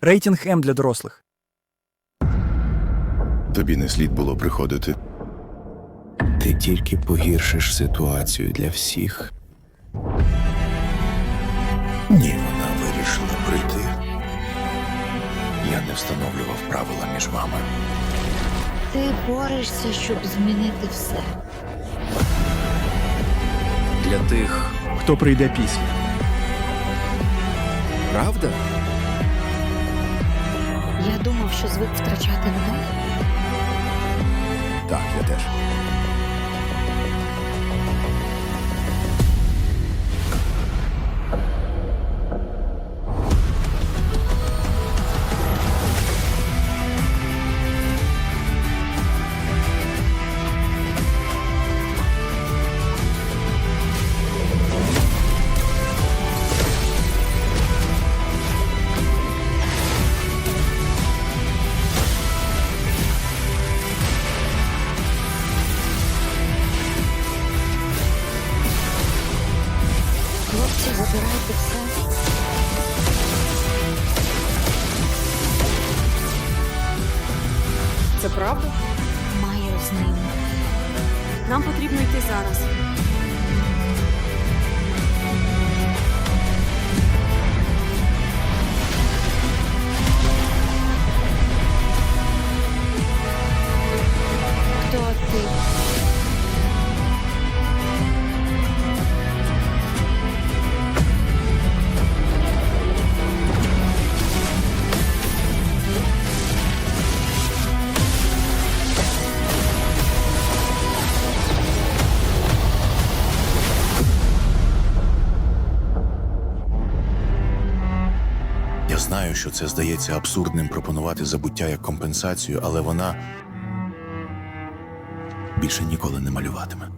Рейтинг М для дорослих. Тобі не слід було приходити. Ти тільки погіршиш ситуацію для всіх. Ні, вона вирішила прийти. Я не встановлював правила між вами. Ти борешся, щоб змінити все. Для тих, Хто прийде після? правда? Я думав, що звик втрачати людей. Так, я теж. Забирайте все. Це правда? Має з ним. Нам потрібно йти зараз. Я знаю, що це здається абсурдним пропонувати забуття як компенсацію, але вона більше ніколи не малюватиме.